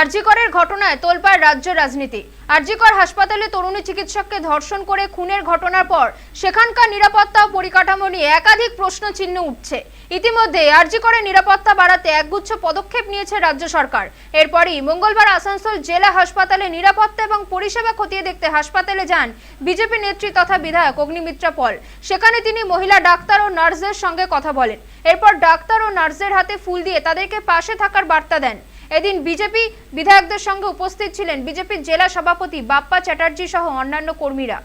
আরজিকরের ঘটনায় তোলপাড় রাজ্য রাজনীতি। আরজিকর হাসপাতালে তরুণী চিকিৎসককে ধর্ষণ করে খুনের ঘটনার পর সেখানকার নিরাপত্তা পরিকাঠামো নিয়ে একাধিক প্রশ্ন চিহ্ন উঠছে। ইতিমধ্যে আরজিকরের নিরাপত্তা বাড়াতে একগুচ্ছ পদক্ষেপ নিয়েছে রাজ্য সরকার। এরপরই মঙ্গলবার আসানসোল জেলা হাসপাতালে নিরাপত্তা এবং পরিষেবা খতিয়ে দেখতে হাসপাতালে যান বিজেপি নেত্রী তথা বিধায়ক অগ্নিমিত্রা পল। সেখানে তিনি মহিলা ডাক্তার ও নার্সদের সঙ্গে কথা বলেন। এরপর ডাক্তার ও নার্সদের হাতে ফুল দিয়ে তাদেরকে পাশে থাকার বার্তা দেন। এদিন বিজেপি বিধায়কদের সঙ্গে উপস্থিত ছিলেন বিজেপির জেলা সভাপতি বাপ্পা চ্যাটার্জি সহ অন্যান্য কর্মীরা।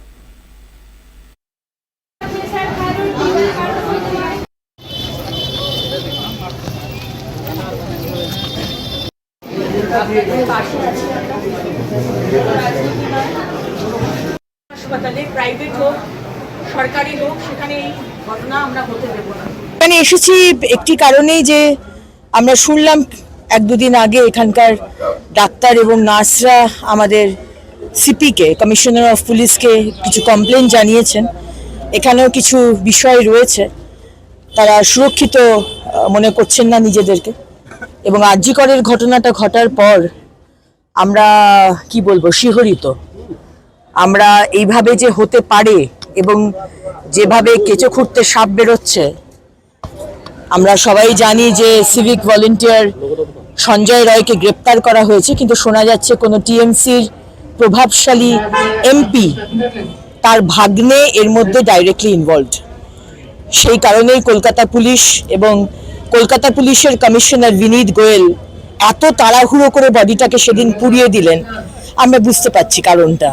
হাসপাতালে প্রাইভেট হোক সরকারি হোক সেখানে এই ঘটনা আমরা হতে দেবো না। এখানে এসেছি একটি কারণেই যে আমরা শুনলাম এক দুদিন আগে এখানকার ডাক্তার এবং নার্সরা আমাদের সিপিকে, কমিশনার অফ পুলিশকে কিছু কমপ্লেন জানিয়েছেন। এখানেও কিছু বিষয় রয়েছে। তারা সুরক্ষিত মনে করছেন না নিজেদেরকে। এবং আর্যিকরের ঘটনাটা ঘটার পর আমরা, কি বলব, শিহরিত। আমরা এইভাবে যে হতে পারে এবং যেভাবে কেঁচো খুঁড়তে সাপ বেরোচ্ছে, আমরা সবাই জানি যে সিভিক ভলেন্টিয়ার সঞ্জয় রায়কে গ্রেপ্তার করা হয়েছে, কিন্তু শোনা যাচ্ছে কোনো টিএমসির প্রভাবশালী এমপি তার ভাগ্নে এর মধ্যে ডাইরেক্টলি ইনভলভড সেই কারণেই কলকাতা পুলিশ এবং কলকাতা পুলিশের কমিশনার বিনীত গোয়েল এত তাড়াহুড়ো করে বডিটাকে সেদিন পুড়িয়ে দিলেন। আমরা বুঝতে পারছি কারণটা।